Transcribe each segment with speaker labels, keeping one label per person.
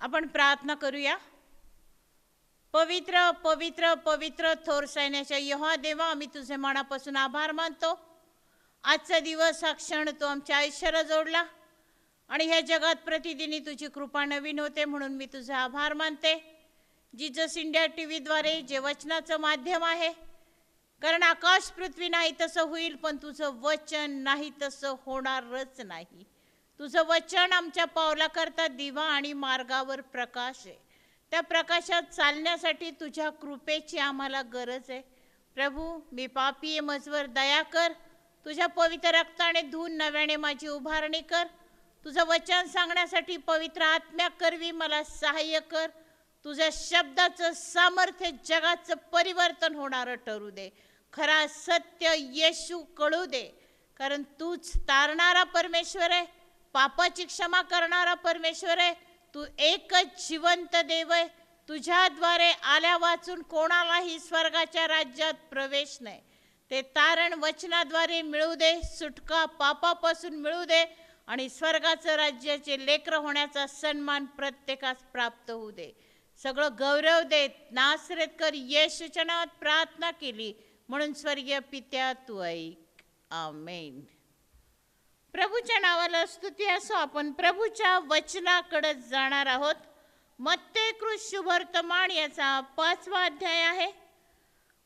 Speaker 1: आपण प्रार्थना करूया. पवित्र पवित्र पवित्र थोर सैन्याच्या यहा देवा आम्ही तुझे मनापासून आभार मानतो. आजचा दिवस हा क्षण तो आमच्या आयुष्याला जोडला आणि ह्या जगात प्रतिदिनी तुझी कृपा नवीन होते म्हणून मी तुझे आभार मानते. जीजस इंडिया टी व्हीद्वारे जे वचनाचं माध्यम आहे कारण आकाश पृथ्वी नाही तसं होईल पण तुझं वचन नाही तसं होणारच नाही. तुझं वचन आमच्या पावलाकरता दिवा आणि मार्गावर प्रकाश आहे. त्या प्रकाशात चालण्यासाठी तुझ्या कृपेची आम्हाला गरज आहे. प्रभू मी पापी आहे मजवर दया कर. तुझ्या पवित्र रक्ताने धून नव्याने माझी उभारणी कर. तुझं वचन सांगण्यासाठी पवित्र आत्म्या करवी मला सहाय्य कर. तुझ्या शब्दाचं सामर्थ्य जगाचं परिवर्तन होणारं ठरू दे. खरा सत्य येशू कळू दे. कारण तूच तारणारा परमेश्वर आहे. पापाची क्षमा करणारा परमेश्वर आहे. तू एकच जिवंत देव आहे. तुझ्याद्वारे आल्या वाचून कोणालाही स्वर्गाच्या राज्यात प्रवेश नाही. ते तारण वचनाद्वारे मिळू दे सुटका पापापासून मिळू दे आणि स्वर्गाचं राज्याचे लेकर होण्याचा सन्मान प्रत्येकास प्राप्त होऊ दे. सगळं गौरव देत नासरेतकर येशूच्या नावात प्रार्थना केली. म्हणून स्वर्गीय पित्या तू ऐक. आमेन. प्रभूच्या नावाला स्तुती असो आपण प्रभूच्या वचनाकडे जाणार आहोत. मत्ते कृष शुभवर्तमान याचा पाचवा अध्याय आहे.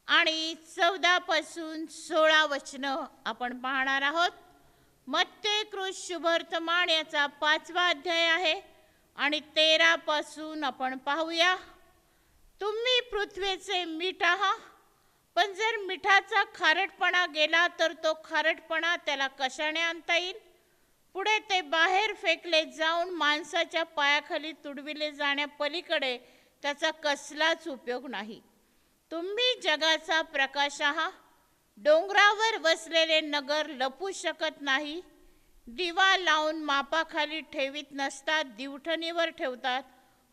Speaker 1: आणि चौदा पासून सोळा वचन आपण पाहणार आहोत. मत्ते कृष शुभवर्तमान याचा पाचवा अध्याय आहे. आणि तेरा पासून आपण पाहूया. तुम्ही पृथ्वीचे मीठ आहात. पण जर मिठाचा खारटपणा गेला तर तो खारटपणा त्याला कशाने आणता येईल? पुढे ते बाहेर फेकले जाऊन माणसाच्या पायाखाली तुडविले जाण्यापलीकडे त्याचा कसलाच उपयोग नाही. तुम्ही जगाचा प्रकाश आहात डोंगरावर बसलेले नगर लपू शकत नाही. दिवा लावून मापाखाली ठेवीत नसतात दिवठणीवर ठेवतात.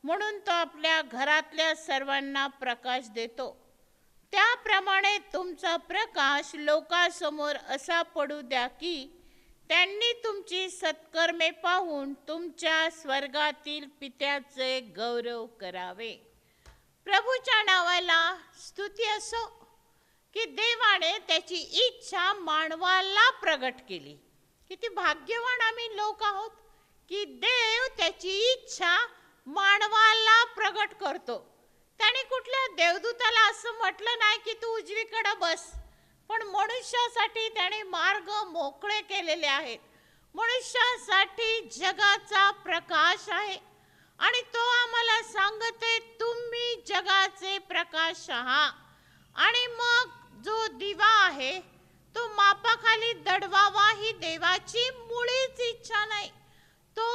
Speaker 1: म्हणून तो आपल्या घरातल्या सर्वांना प्रकाश देतो. त्याप्रमाणे तुमचा प्रकाश लोकांसमोर असा पडू द्या की त्यांनी तुमची सत्कर्मे पाहून तुमच्या स्वर्गातील पित्याचे गौरव करावे. प्रभूच्या नावाला स्तुती असो की देवाने त्याची इच्छा मानवाला प्रगट केली. किती भाग्यवान आम्ही लोक आहोत की देव त्याची इच्छा मानवाला प्रगट करतो. त्याने कुठल्या देवदूताला असं म्हटलं नाही की तू उजवीकडे बस. पण मनुष्यासाठी त्याने मार्ग मोकळे केलेले आहेत. मनुष्यासाठी जगाचा प्रकाश आहे. आणि तो आम्हाला सांगते तुम्ही जगाचे प्रकाश आहात. आणि मग जो दिवा आहे तो मापाखाली दडवावा ही देवाची मुळीच इच्छा नाही. तो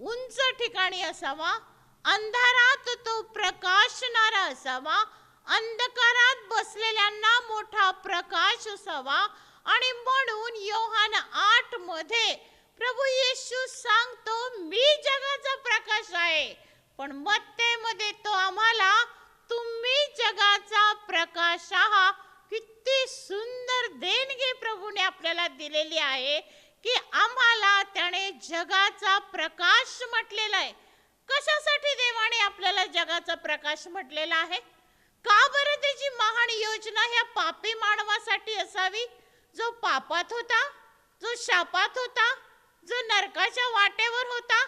Speaker 1: उंच ठिकाणी असावा अंधारात तो प्रकाशणारा असावा. अंधकारात बसलेल्यांना मोठा प्रकाश असावा. आणि म्हणून योहान आठमध्ये प्रभू येशू सांगतो मी जगाचा प्रकाश आहे. पण मत्तेमध्ये तो आम्हाला तुम्ही जगाचा प्रकाश आहात किती सुंदर देणगी प्रभूने आपल्याला दिलेली आहे की आम्हाला त्याने जगाचा प्रकाश म्हटलेला आहे. कशासाठी देवाने आपल्याला जगाचा प्रकाश म्हटलेला आहे? का बरं त्याची महान योजना ह्या पापी मानवासाठी असावी? जो पापात होता जो शापात होता जो नरकाच्या वाटेवर होता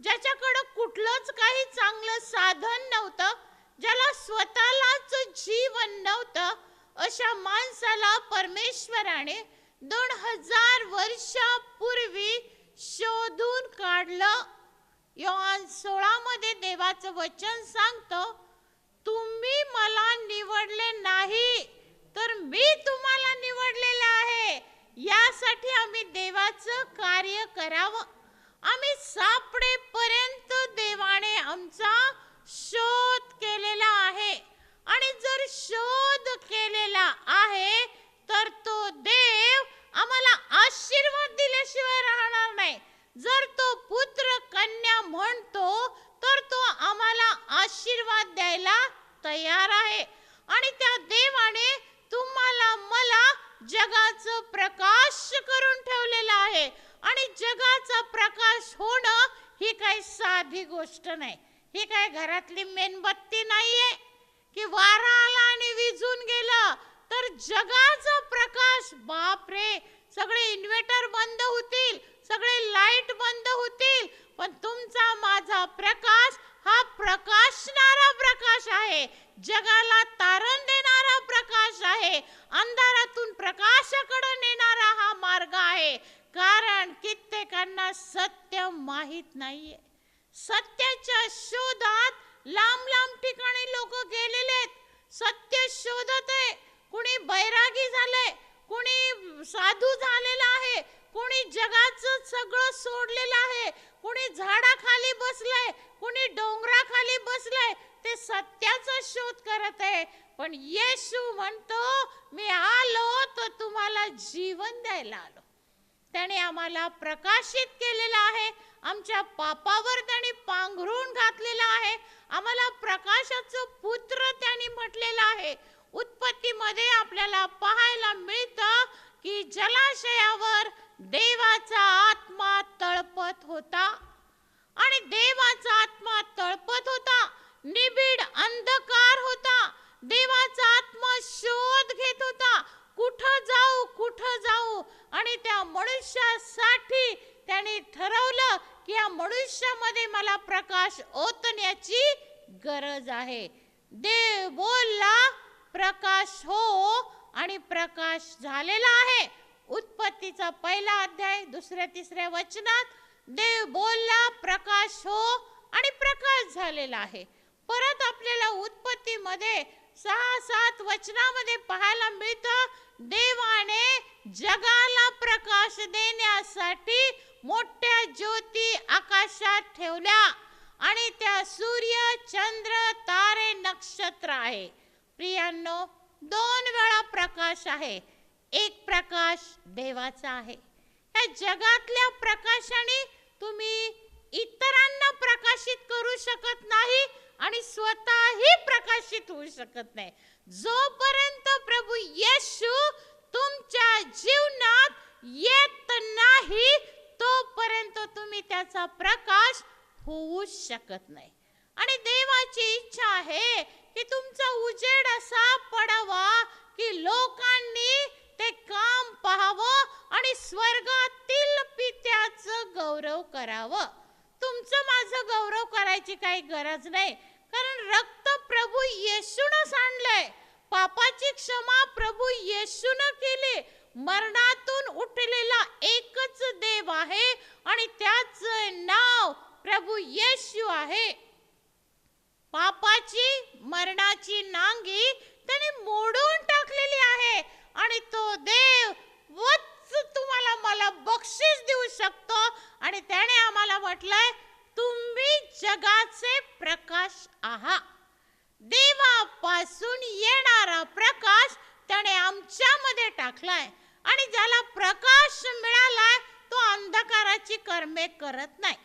Speaker 1: ज्याच्याकडं कुठलंच काही चांगलं साधन नव्हतं ज्याला स्वतःलाच जीवन नव्हतं अशा माणसाला परमेश्वराने दोन हजार वर्षापूर्वी शोधून काढलं योहान सोळा मध्ये देवाचं वचन सांगतो तुम्ही मला निवडले नाही तर मी तुम्हाला निवडलेलं आहे यासाठी आम्ही देवाचं कार्य करावं आम्ही सापडेपर्यंत देवाने आमचा शोध केलेला आहे आणि जर शोध केलेला आहे तर तो देव आम्हाला आशीर्वाद दिल्याशिवाय राहणार नाही जर तो पुत्र कन्या म्हणतो तर तो आम्हाला आशीर्वाद द्यायला तयार आहे आणि त्या देवाने तुम्हाला मला जगाचं प्रकाश करून ठेवलेलं आहे आणि जगाचा प्रकाश होणं ही काही साधी गोष्ट नाही ही काय घरातली मेणबत्ती नाहीये की वारा आला आणि विझून गेलं तर जगाचा प्रकाश बापरे सगळे इन्व्हर्टर बंद होतील सगळे लाइट बंद होतील पण तुमचा माझा प्रकाश हा प्रकाशणारा प्रकाश आहे. जगाला तारण देणारा प्रकाश आहे. अंधारातून प्रकाशाकडे नेणारा हा मार्ग आहे. कारण कित्येकांना सत्य माहीत नाहीये. सत्याच्या शोधात लांब लांब ठिकाणी लोक गेलेले आहेत. सत्य शोधत आहे. कुणी बैरागी झालंय. कुणी साधू झालेला आहे. कुणी जगाचं सगळं सोडलेलं आहे कुणी झाडाखाली बसलंय कुणी डोंगराखाली बसलंय ते सत्याचा शोध करत आहे. पण येशू म्हणतो मी आलो तर तुम्हाला जीवन द्यायला आलो. त्याने आम्हाला प्रकाशित केलेलं आहे आमच्या पापावर त्याने पांघरून घातलेलं आहे आम्हाला प्रकाशाचं पुत्र त्याने म्हटलेलं आहे. उत्पत्तीमध्ये आपल्याला पाहायला मिळतं की जलाशयावर देवाचा आत्मा तळपत होता आणि देवाचा आत्मा तळपत होता. निबिड अंधकार होता. देवाचा आत्मा शोध घेत होता. कुठं जाऊ कुठं जाऊ? आणि त्या मनुष्यासाठी त्याने ठरवलं की या मनुष्यामध्ये मला प्रकाश ओतण्याची गरज आहे. देव बोलला प्रकाश हो आणि प्रकाश झालेला आहे. उत्पत्तीचा पहिला अध्याय दुसऱ्या तिसऱ्या वचनात देव बोलला प्रकाश हो आणि प्रकाश झालेला आहे. परत आपल्याला उत्पत्तीमध्ये सहा सात वचनामध्ये पाहायला मिळतं देवाने जगाला प्रकाश देण्यासाठी मोठ्या ज्योती आकाशात ठेवल्या आणि त्या सूर्य चंद्र तारे नक्षत्र आहे. प्रियांनो दोन वेळा प्रकाश आहे. एक प्रकाश देवाचा आहे. या जगातल्या प्रकाशाने तुम्ही इतरांना प्रकाशित करू शकत नाही आणि स्वतःही प्रकाशित होऊ शकत नाही. जोपर्यंत प्रभू येशू तुमच्या जीवनात येत नाही तोपर्यंत तुम्ही त्याचा प्रकाश होऊ शकत नाही. आणि देवाची इच्छा आहे की तुमचा उजेड असा पडावा की लोकांनी ते काम पाहावं आणि स्वर्गातील पित्याचं गौरव करावं. तुमचं माझं गौरव करायची काही गरज नाही कारण रक्त प्रभू येशून सांडलंय पापाची क्षमा प्रभू येशून केली. मरणातून उठलेला एकच देव आहे आणि त्याच नाव प्रभू येशू आहे. पापाची मरणाची नांगी त्याने मोडून टाकलेली आहे. आणि तो देव वच तुम्हाला मला बक्षीस देऊ शकतो. आणि त्याने आम्हाला म्हटलंय तुम्ही जगाचे प्रकाश आहात देवापासून येणारा प्रकाश त्याने आमच्यामध्ये टाकलाय. आणि ज्याला प्रकाश मिळालाय तो अंधकाराची कर्मे करत नाही.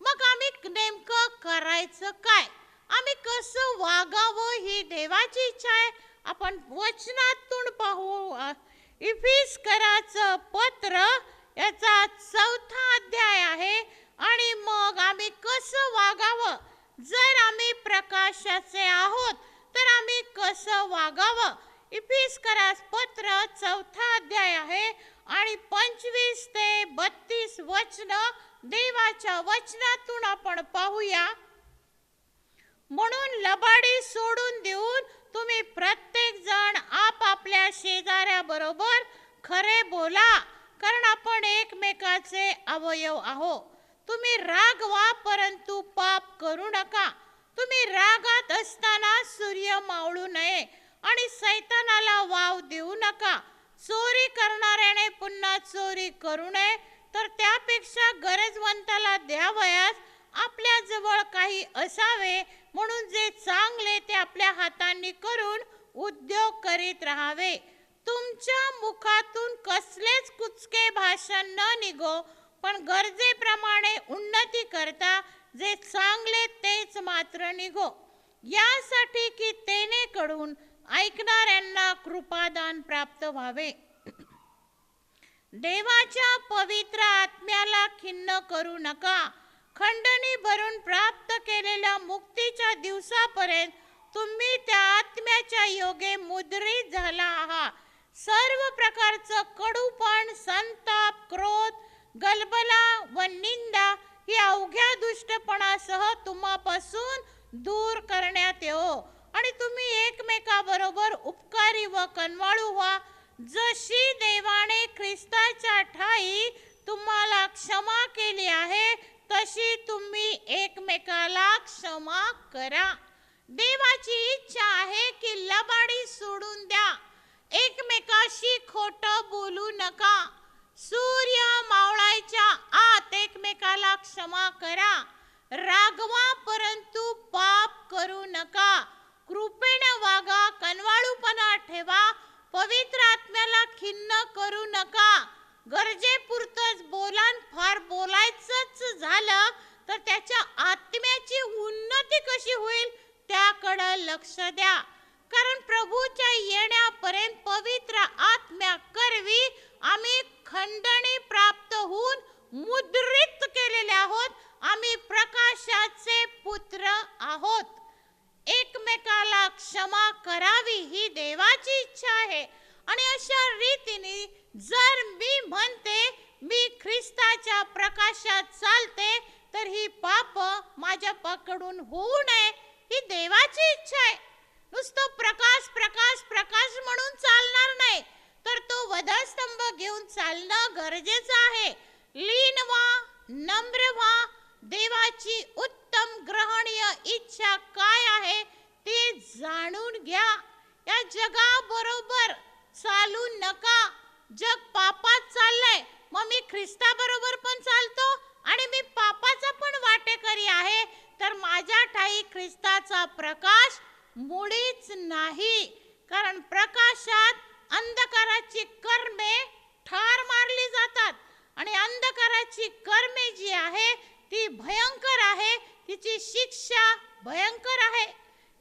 Speaker 1: मग आम्ही नेमकं करायचं काय? आम्ही कसं वागावं ही देवाची इच्छा आहे? आपण वचनातून पाहू. अ, इफिस्कराचं पत्र याचा चौथा अध्याय आहे. आणि मग आम्ही कसं वागावं? जर आम्ही प्रकाशाचे आहोत तर आम्ही कसं वागावं? इफिस्करास पत्र चौथा अध्याय आहे. आणि पंचवीस ते बत्तीस वचन देवाच्या वचनातून आपण पाहूया. म्हणून लबाडी सोडून देऊन तुम्ही प्रत्येक जण आपापल्या शेजाऱ्याबरोबर खरे बोला कारण आपण एकमेकाचे अवयव आहो तुम्ही रागवा परंतु पाप करू नका. तुम्ही रागात असताना सूर्य मावळू नये आणि सैतानाला वाव देऊ नका. चोरी करणाऱ्याने पुन्हा चोरी करू नये तर त्यापेक्षा गरजवंताला द्यावयास आपल्या जवळ काही असावे म्हणून जे चांगले ते आपल्या हातांनी करून उद्योग करीत राहावे. तुमच्या मुखातून कसलेच कुचके भाषण न निघो पण गरजेप्रमाणे उन्नती करता जे चांगले तेच मात्र निघो. यासाठी की तेनेकडून ऐकणाऱ्यांना कृपादान प्राप्त व्हावे. देवाच्या पवित्र आत्म्याला खिन्न करू नका. खंडणी भरून प्राप्त केलेल्या मुक्तीच्या दिवसापर्यंत तुम्ही त्या आत्म्याच्या योगे मुद्रित झाला आहात. सर्व प्रकारचं कडूपण संताप क्रोध गलबला व निंदा ही अवघ्या दुष्टपणासह तुम्हापासून दूर करण्यात येऊ आणि तुम्ही एकमेकाबरोबर उपकारी व कनवाळू व्हा. जशी देवाने ख्रिस्ताच्या ठाई तुम्हाला क्षमा केली आहे तशी तुम्ही एकमेकाला क्षमा करा. देवाची इच्छा आहे की लबाडी सोडून द्या. एकमेकाशी खोट बोलू नका. सूर्य मावळायच्या आत एकमेकाला क्षमा करा. रागवा परंतु पाप करू नका. कृपेने वागा कनवाळूपणा ठेवा. पवित्र आत्म्याला खिन्न करू नका. गरजेपुरतच बोलान फार बोलायचंच झालं तर त्याच्या आत्म्याची उन्नती कशी होईल त्याकडं लक्ष द्या. कारण प्रभूच्या येण्यापर्यंत पवित्र आत्म्या करवी आम्ही खंडणी प्राप्त होऊन मुद्रित केलेले आहोत आम्ही प्रकाशाचे पुत्र आहोत. एकमेकाला क्षमा करावी ही देवाची इच्छा आहे. आणि अशा रीतीने जर मी म्हणते मी ख्रिस्ताच्या प्रकाशात चालते तर ही पाप माझ्या पकडून होऊ नये ही देवाची इच्छा आहे नुसतं प्रकाश प्रकाश प्रकाश म्हणून चालणार नाही तर तो वधस्तंभ घेऊन चालणं गरजेचं आहे लीन व्हा नम्र व्हा देवाची उत्तम ग्रहणीय इच्छा काय आहे ते जाणून घ्या या जगाबरोबर चालू नका जग पापात चाललंय मग मी ख्रिस्ता बरोबर पण चालतो आणि मी पापाचा पण वाटेकरी आहे तर माझ्या ठाई ख्रिस्ताचा प्रकाश मुळीच नाही कारण प्रकाशात अंधकाराची कर्मे ठार मारली जातात आणि अंधकाराची कर्मे जी आहे ती भयंकर आहे तिची शिक्षा भयंकर आहे.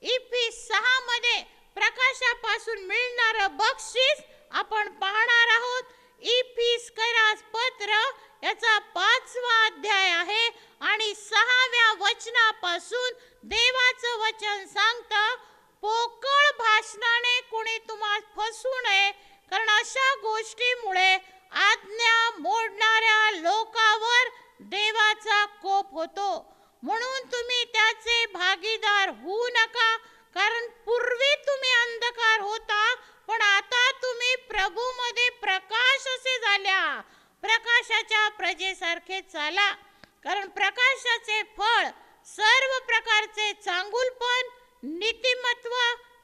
Speaker 1: इफी सहा मध्ये प्रकाशापासून मिळणार बक्षीस आपण पाहणार आहोत. इफिस कैरास पत्र याचा पाचवा अध्याय आहे आणि सहाव्या वचनापासून देवाचं वचन सांगतं पोकळ भाषणाने कोणी तुम्हाला फसू नये कारण अशा गोष्टीमुळे आज्ञा मोडणाऱ्या लोकावर देवाचा कोप होतो. म्हणून तुम्ही त्याचे भागीदार होऊ नका कारण पूर्वी तुम्ही अंधकार होता पण आता तुम्ही प्रभूमध्ये प्रकाश असे झाल्या. प्रकाशाच्या प्रजेसारखे चाला कारण प्रकाशाचे फळ सर्व प्रकारचे चांगुलपण नीतिमत्व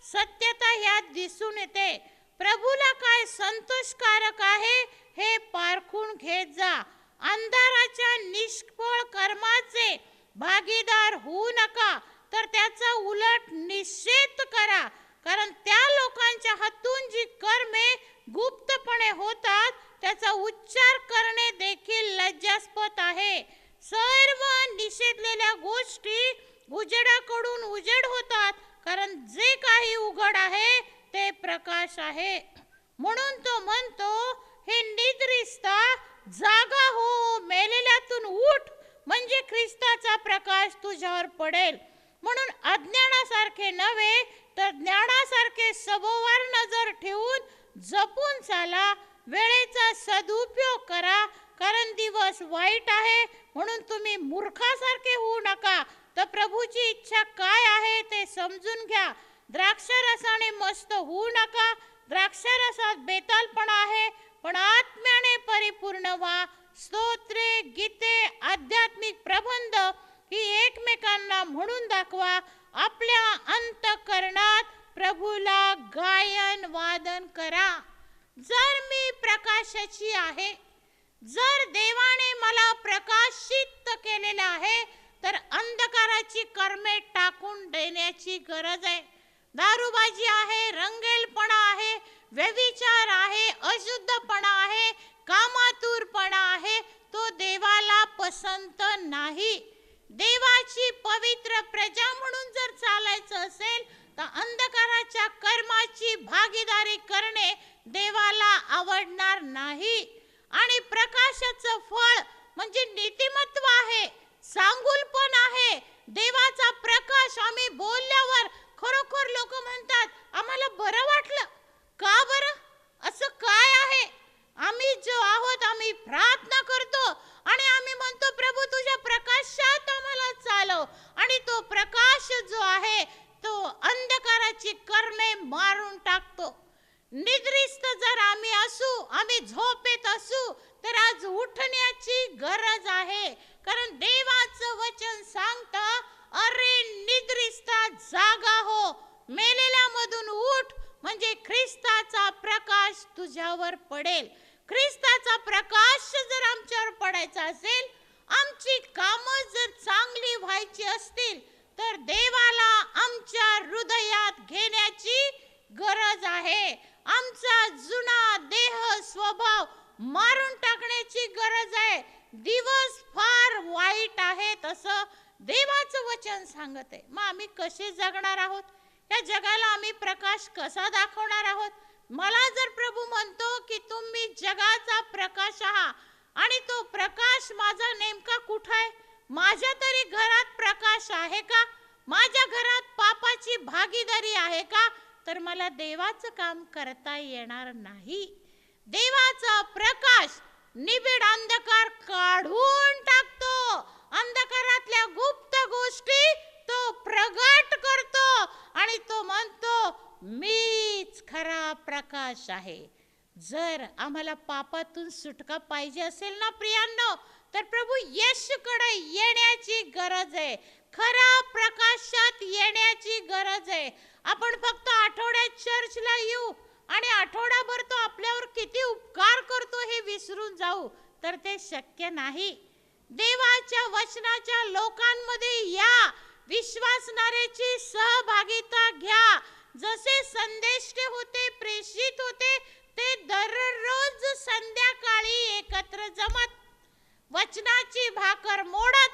Speaker 1: सत्यता ह्यात दिसून येते. प्रभूला काय संतोषकारक आहे हे पारखून घेत जा. अंधाराच्या निष्फळ कर्माचे भागीदार होऊ नका तर त्याचा उलट निषेध करा. कारण त्या लोकांच्या हातून जी कर्मे गुप्तपणे होतात त्याचा उच्चार करणे देखील लज्जास्पद आहे. सर्व निषेधलेल्या गोष्टी उजेडाकडून उजेड होतात कारण जे काही उघड आहे ते प्रकाश आहे. म्हणून तो म्हणतो हे निद्रिस्ता जागा हो मेलेल्यातून उठ. म्हणजे ख्रिस्ताचा प्रकाश तुझ्यावर पडेल. म्हणून अज्ञानासारखे नव्हे तर ज्ञानासारखे सभोवार नजर ठेवून जपून चाला. वेळेचा सदुपयोग करा. कारण दिवस वाईट आहे म्हणून तुम्ही मूर्खासारखे होऊ नका. तर प्रभूची इच्छा काय आहे ते समजून घ्या. द्राक्षरसाने मस्त होऊ नका. द्राक्षरसात बेतालपणा आहे पण आत्म्याने परिपूर्ण व्हा. स्तोत्रे गीते आध्यात्मिक प्रबंध ही एकमेकांना म्हणून दाखवा. आपल्या अंतकरणात प्रभूला गायन वादन करा. जर मी प्रकाशाची आहे जर देवाने मला प्रकाशित केलेलं आहे तर अंधकाराची कर्मे टाकून देण्याची गरज आहे. दारूबाजी आहे रंगेलपणा आहे व्यभिचार आहे अशुद्धपणा आहे कामातूरपणा आहे तो देवाला पसंत नाही. देवाची पवित्र प्रजा म्हणून जर चालायचं असेल तर अंधकाराच्या कर्माची भागीदारी करणे देवाला आवडणार नाही. आणि प्र फळ म्हणजे नीतिमत्व आहे सांगू झोपेत असू तर आज उठण्याची गरज आहे कारण देवाचं वचन सांगत अरे निद्रिस्ता जागा हो मेलेल्या मधून उठ म्हणजे ख्रिस्ताचा प्रकाश तुझ्यावर पडेल ख्रिस्ताचा प्रकाश जर आमच्यावर पडायचा असेल आमची कामं जर चांगली व्हायची असतील तर देवाला आमच्या हृदयात घेण्याची गरज आहे. आमचा जुना देह स्वभाव मारून टाकण्याची गरज आहे. दिवस फार वाईट आहेत असं देवाचं वचन सांगत. आहे मग आम्ही कसे जगणार आहोत? या जगाला आम्ही प्रकाश कसा दाखवणार आहोत? मला जर प्रभू म्हणतो की तुम्ही जगाचा प्रकाश आहात आणि तो प्रकाश माझा नेमका कुठं आहे? माझ्या तरी घरात प्रकाश आहे का? माझ्या घरात पापाची भागीदारी आहे का? तर मला देवाचं काम करता येणार नाही. देवाचा प्रकाश निबिड अंधकार काढून टाकतो. अंधकारातल्या गुप्त गोष्टी तो प्रगट करतो आणि तो म्हणतो मीच खरा प्रकाश आहे. जर आम्हाला पापातून सुटका पाहिजे असेल ना प्रियांनो तर प्रभू यशकडे येण्याची गरज आहे. खरा प्रकाशात येण्याची गरज आहे. आपण फक्त आठवड्यात चर्चला येऊ आणि आठवडाभर तो आपल्यावर किती उपकार करतो हे विसरून जाऊ तर ते शक्य नाही. देवाच्या वचनाच्या लोकांमध्ये या. विश्वासणाऱ्याची सहभागिता घ्या. जसे संदेष्टे होते प्रेषित होते ते दररोज संध्याकाळी एकत्र जमत. वचनाची भाकर मोडत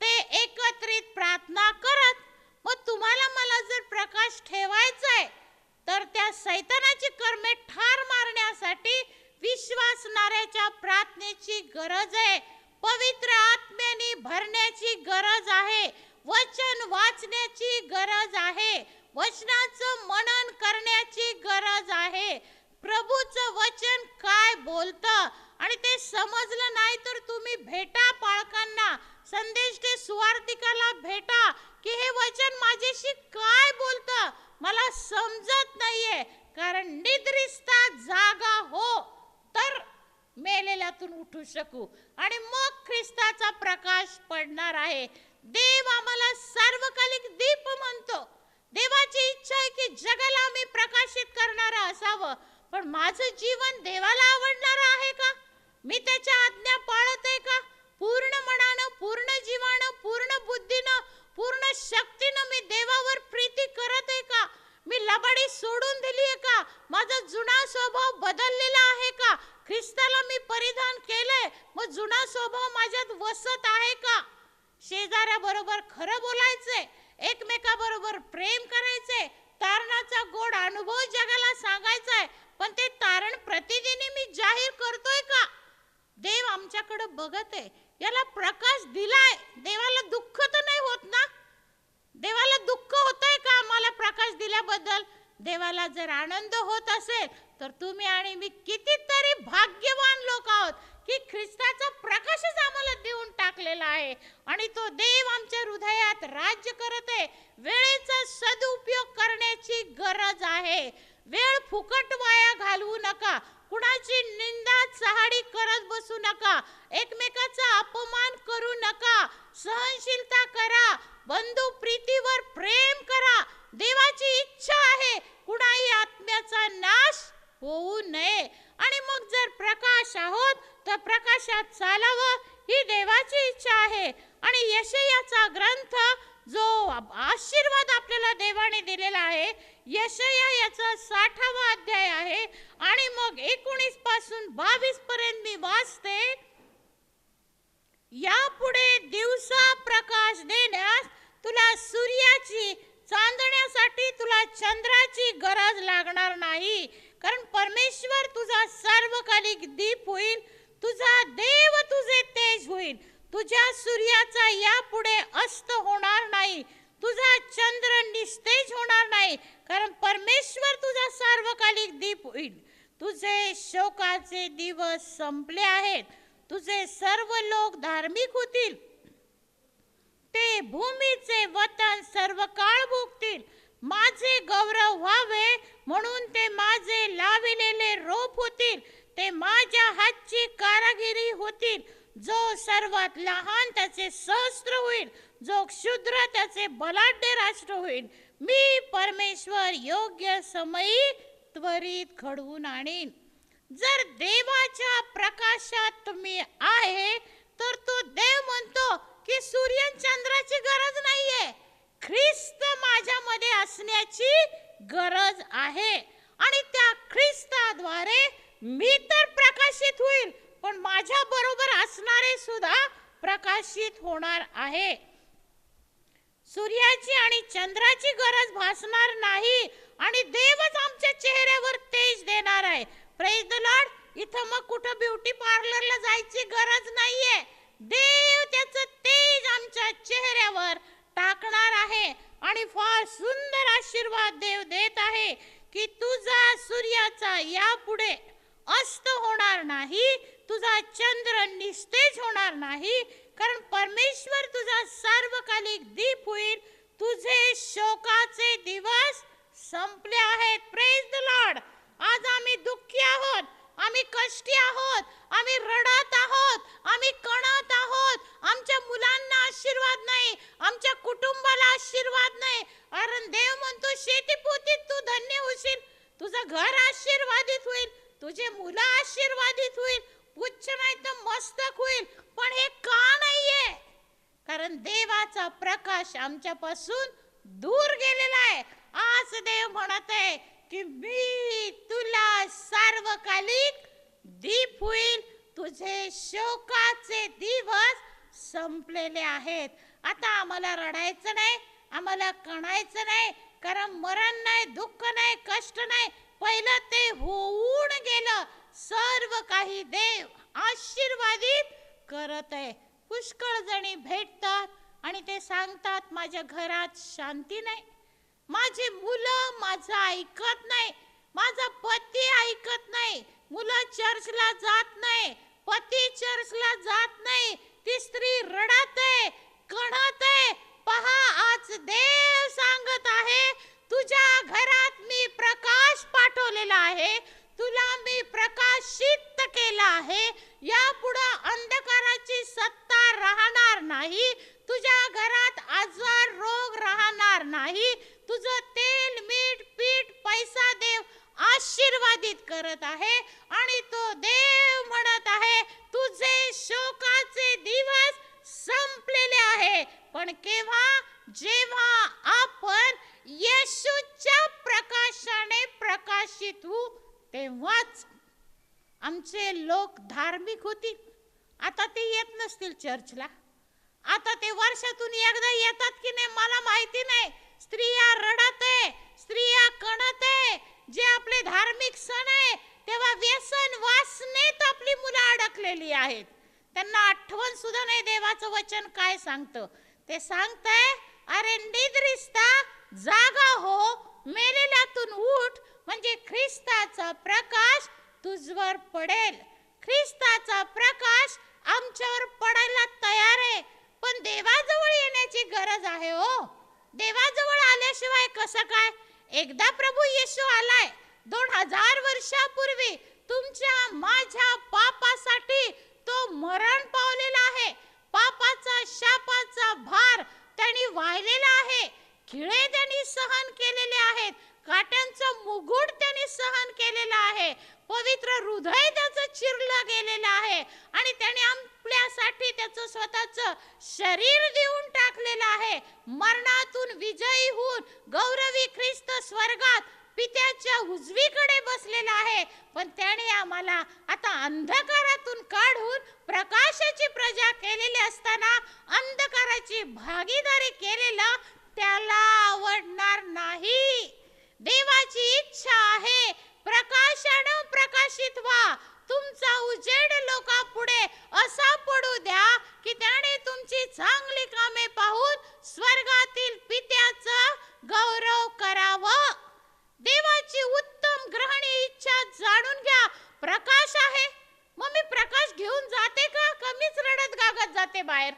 Speaker 1: ते एकत्रित प्रार्थना करत. मग तुम्हाला मला जर प्रकाश ठेवायचा आहे तर त्या सैतानाची कर्मे ठार मारण्यासाठी विश्वासणाऱ्याच्या प्रार्थनेची गरज आहे. पवित्र आत्म्याने भरण्याची गरज आहे. वचन वाचण्याची गरज आहे. वचनाचं मनन करण्याची गरज आहे. प्रभूचं वचन काय बोलतं? आणि ते समजलं नाही तर तुम्ही भेटा पाळकांना संदेश ते सुवार्तिकाला भेटा. की हे वचन माझ्याशी काय बोलतं? मला समजत नाहीये. कारण निद्रिस्ता जागा हो तर मेलेल्यातून उठू शकू. आणि मग ख्रिस्ताचा प्रकाश पडणार आहे. देव आम्हाला सार्वकालिक दीप म्हणतो. देवाची इच्छा आहे की जगाला आम्ही प्रकाशित करणार असावं. पण माझं जीवन देवाला आवडणार आहे का? मी त्याच्या आज्ञा पाळत आहे का? पूर्ण मनानं पूर्ण जीवानं पूर्ण बुद्धीनं पूर्ण शक्तीनं मी देवावर प्रीती करत आहे का? मी लबाडी सोडून दिली आहे का? माझा जुना स्वभाव बदललेला आहे का? ख्रिस्ताला मी परिधान केलंय मग जुना स्वभाव माझ्यात वसत आहे का? शेजाऱ्याबरोबर खरं बोलायचंय एकमेकाबरोबर प्रेम करायचंय तारणाचा गोड अनुभव जगाला सांगायचा आहे पण ते तारण प्रतिदिनी मी जाहीर करतोय का? देव आमच्याकडे बघत आहे याला प्रकाश दिलाय. देवाला दुःख तर नाही होत ना? देवाला दुःख होतंय का आम्हाला प्रकाश दिल्याबद्दल? देवाला जर आनंद होत असेल तर तुम्ही आणि मी कितीतरी भाग्यवान लोक आहोत की ख्रिस्ताचा प्रकाशच आम्हाला देऊन टाकलेला आहे. आणि तो देव आमच्या हृदयात राज्य करत आहे. वेळेचा सदुपयोग करण्याची गरज आहे. वेळ फुकट वाया घालवू नका. कुणाची निंदा चहाडी करत बसू नका. एकमेकाचा अपमान करू नका. सहनशीलता करा. बंधू प्रीतीवर प्रेम करा. देवाची इच्छा आहे. कुणाही आत्म्याचा नाश होऊ नये. आणि मग जर प्रकाश आहोत तर प्रकाशात चालावं. ही देवाची इच्छा आहे. आणि यशयाचा ग्रंथ जो आशीर्वाद आपल्याला देवाने दिलेला आहे यशया याचा साठावा अध्याय आहे. आणि मग एकोणीसपासून बावीस पर्यंत मी वाचते यापुढे दिवसा प्रकाश देण्यास तुला सूर्याची चांदण्यासाठी तुला चंद्राची गरज लागणार नाही. कारण परमेश्वर तुझा सार्वकालिक दीप होईल तुझा देव तुझे तेज होईल. तुझ्या सूर्याचा यापुढे अस्त होणार नाही. तुझा चंद्र निस्तेज होणार नाही. कारण परमेश्वर तुझा सार्वकालिक दीप होईल. तुझे शोकाचे दिवस संपले आहेत. तुझे सर्व लोक धार्मिक होतील. ते भूमीचे वतन सर्व काळ भोगतील. माझे गौरव व्हावे म्हणून ते माझे लाविलेले रोप होतील. ते माझ्या हातची कारागिरी होतील. जो सर्वात लहान त्याचे सहस्त्र होईल जो क्षुद्र त्याचे बलाढ्य राष्ट्र होईल मी परमेश्वर योग्य समयी त्वरित घडवून आणीन. जर देवाच्या प्रकाशात तुम्ही आहे तर तो देव म्हणतो की सूर्य चंद्राची गरज नाहीये. ख्रिस्त माझ्यामध्ये असण्याची गरज आहे आणि त्या ख्रिस्ताद्वारे मी तर प्रकाशित होईल. पण माझ्या बरोबर असणारे सुद्धा प्रकाशित होणार आहे. सूर्याची आणि चंद्राची गरज भासणार नाही आणि देवच आमच्या चेहऱ्यावर तेज देणार आहे. प्रेज द लॉर्ड इथं मग कुठं ब्युटी पार्लरला जायची गरज नाहीये. देव त्याचं तेज आमच्या चेहऱ्यावर टाकणार आहे आणि फार सुंदर आशीर्वाद देव देत आहे की तुझा सूर्याचा यापुढे अस्त होणार नाही तुझा चंद्र निस्तेज होणार नाही कारण परमेश्वर तुझा सार्वकालिक दीप होईल. तुझे शोकाचे दिवस संपले आहेत. प्रेज द लॉर्ड आज आम्ही दुःखी आहोत आम्ही कष्टी आहोत आम्ही रडत आहोत आम्ही कणत आहोत. आमच्या मुलांना आशीर्वाद नाही आमच्या कुटुंबाला आशीर्वाद नाही. कारण देव म्हणतो शेती पोतीत तू धन्य होशील. तुझं घर आशीर्वादित होईल. तुझे मुलं आशीर्वादित होईल पुच्छ नाही तर मस्तक होईल पण हे का नाहीये? कारण देवाचा प्रकाश आमच्यापासून दूर गेलेला आहे. आज देव म्हणत आहे की मी तुला सार्वकालिक दीप होईल. तुझे शोकाचे दिवस संपलेले आहेत. आता आम्हाला रडायचं नाही आम्हाला कणायचं नाही कारण मरण नाही दुःख नाही कष्ट नाही. पहिलं ते होऊन गेलं. सर्व काही देव आशीर्वादित करत आहे. पुष्कळ जणी भेटतात आणि ते सांगतात माझ्या घरात शांती नाही. माझी मुलं माझं ऐकत नाही. माझा पती ऐकत नाही. मुलं चर्चला जात नाही. पती चर्चला जात नाही. ती स्त्री रडत आहे कणत आहे. पहा आज देव सांगत आहे तुझ्या घरात मी प्रकाश पाठवलेला आहे. तुला मी प्रकाशित केला आहे. यापुढं अंधकाराची सत्ता राहणार नाही. तुझ्या घरात आजार रोग राहणार नाही. तुझं तेल मीठ पीठ पैसा देव आशीर्वादित करत आहे आणि तो देव म्हणत आहे तुझे शोकाचे दिवस संपलेले आहे पण केव्हा जेव्हा आपण येशूच्या प्रकाशाने प्रकाशित होऊ तेव्हाच आमचे लोक धार्मिक होतील आता ते येत नसतील चर्चला. आता ते वर्षातून एकदा येतात की नाही मला माहिती नाही. स्त्रिया रडत आहे स्त्रिया कणत. आहे जे आपले धार्मिक सण आहे तेव्हा व्यसन वासनेत आपली मुलं अडकलेली आहेत. त्यांना आठवण सुद्धा नाही देवाचं वचन काय सांगतं. ते सांगतंय अरे निद्रिस्ता जागा हो मेलेल्यातून उठ म्हणजे ख्रिस्ताचा प्रकाश तुझवर पडेल. ख्रिस्ताचा प्रकाश आमच्यावर पडायला तयार आहे. पण देवाजवळ येण्याची गरज आहे हो. देवाजवळ आल्याशिवाय कसं काय? एकदा प्रभू येशू आलाय दोन हजार वर्षापूर्वी तुमच्या माझ्या पापासाठी तो मरण पावलेला आहे. पापाचा शापाचा भार त्यांनी वाहिलेला आहे. खिळे त्यांनी सहन केलेले आहेत. काट्यांचं मुघुड त्यांनी सहन केलेलं आहे. पवित्र हृदय त्याचं चिरलं गेलेलं आहे. आणि त्याने आपल्यासाठी त्याचं स्वतःचं शरीर देऊन टाकलेलं आहे. मरणातून विजयी होऊन गौरवी ख्रिस्त स्वर्गात पित्याच्या उजवीकडे बसलेला आहे. पण त्याने आम्हाला आता अंधकारातून काढून प्रकाशाची प्रजा केलेली असताना अंधकाराची भागीदारी केलेलं त्याला आवडणार नाही. देवाची इच्छा आहे. प्रकाशानं प्रकाशित व्हा. तुमचा उजेड लोकापुढे असा पडू द्या की त्याने तुमची चांगली कामे पाहून स्वर्गातील पित्याचं गौरव करावं. देवाची उत्तम ग्रहणी इच्छा जाणून घ्या. प्रकाश आहे. मग मी प्रकाश घेऊन जाते का? कमीच रडत गागत जाते बाहेर.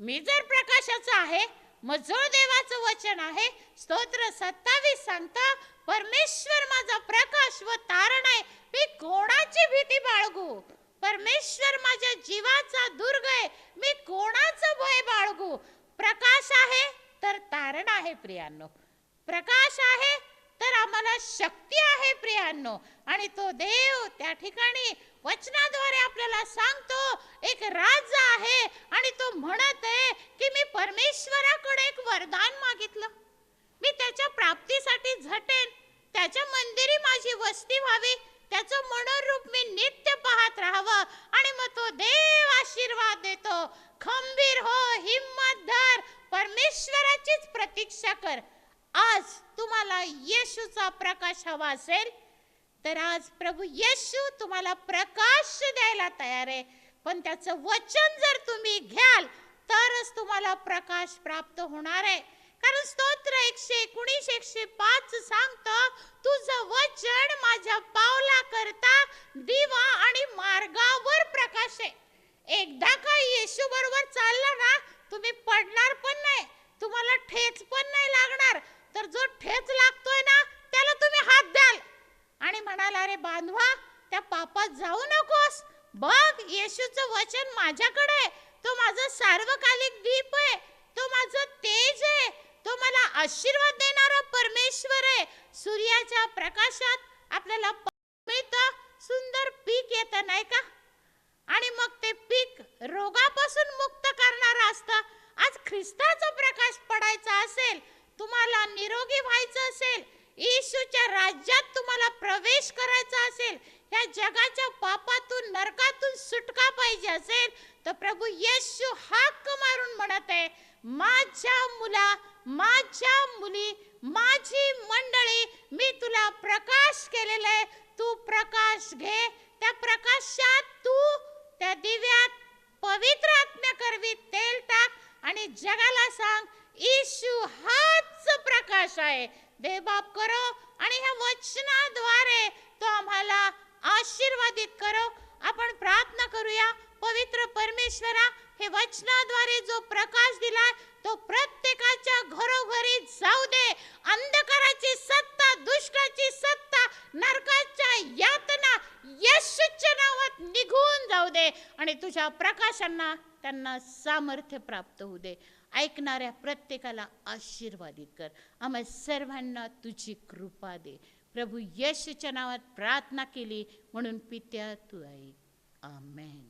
Speaker 1: मी जर प्रकाशाचा आहे मग देवाचं वचन आहे स्तोत्र सत्तावीस सांगता परमेश्वर माझा प्रकाश व तारण आहे मी कोणाची भीती बाळगू? परमेश्वर माझ्या जीवाचा दुर्ग आहे मी कोणाचं भय बाळगू? प्रकाश आहे तर तारण आहे प्रियांनो. प्रकाश आहे आम्हाला शक्ती आहे प्रियांनो. आणि तो देव त्या ठिकाणी वचनाद्वारे आपल्याला सांगतो एक राजा आहे आणि तो म्हणत आहे की मी परमेश्वराकडे एक वरदान मागितलं. मी त्याच्या प्राप्तीसाठी झटेन त्याच्या मंदिरी माझी वस्ती व्हावी त्याचं मनोरूप मी नित्य पाहत राहावं आणि मग तो देव आशीर्वाद देतो. खंबीर हो हिम्मत धर परमेश्वराचीच प्रतीक्षा कर. आज तुम्हाला येशूचा प्रकाश हवा असेल तर आज प्रभू येशू तुम्हाला प्रकाश द्यायला तयार आहे. पण त्याचं वचन जर तुम्ही घ्याल तरच तुम्हाला प्रकाश प्राप्त होणार आहे. कारण स्तोत्र एकशे एकोणीस एकशे पाच सांगतं तुझं वचन माझ्या पावला करता दिवा आणि मार्गावर प्रकाश आहे. एकदा का येशू बरोबर चालला ना तुम्ही पडणार पण नाही तुम्हाला ठेच पण नाही लागणार. तर जो ठेच लागतोय ना त्याला तुम्ही हात द्याल. आणि म्हणाला अरे बांधवा त्या पापात जाऊ नकोस. बघ येशूचं वचन माझ्याकडे आहे. तो माझं सार्वकालिक दीप आहे. तो माझं तेज आहे. तो मला आशीर्वाद देणारा परमेश्वर आहे. सूर्याच्या प्रकाशात आपल्याला मिळतं. सुंदर पीक येतं नाही का? आणि मग ते पीक रोगापासून मुक्त करणारं असतं. आज ख्रिस्ताचा प्रकाश पडायचा असेल तुम्हाला निरोगी व्हायचं असेल येशूच्या राज्यात तुम्हाला प्रवेश करायचा असेल या जगाच्या पापातून नरकातून सुटका पाहिजे असेल तर प्रभू येशू हाक मारून म्हणत आहे माझ्या मुला माझ्या मुली माझी मंडळी मी तुला प्रकाश केलेला आहे तू प्रकाश घे त्या प्रकाशात तू त्या दिव्यात पवित्र आत्म्या करवी तेल टाक आणि जगाला सांग येशू हाच प्रकाश आहे. बेबाप करो आणि ह्या वचनाद्वारे तो आम्हाला आशीर्वादित करो. आपण प्रार्थना करूया पवित्र परमेश्वरा हे वचनाद्वारे जो प्रकाश दिलाय तो प्रत्येकाच्या घरोघरी जाऊ दे. अंधकाराची सत्ता दुष्टाची सत्ता नरकाच्या यातना यशच्या नावात निघून जाऊ दे. आणि तुझ्या प्रकाशांना त्यांना सामर्थ्य प्राप्त होऊ दे. ऐकणाऱ्या प्रत्येकाला आशीर्वादित कर. आम्हा सर्वांना तुझी कृपा दे. प्रभू यशच्या नावात प्रार्थना केली म्हणून पित्या तू ऐक आमेन.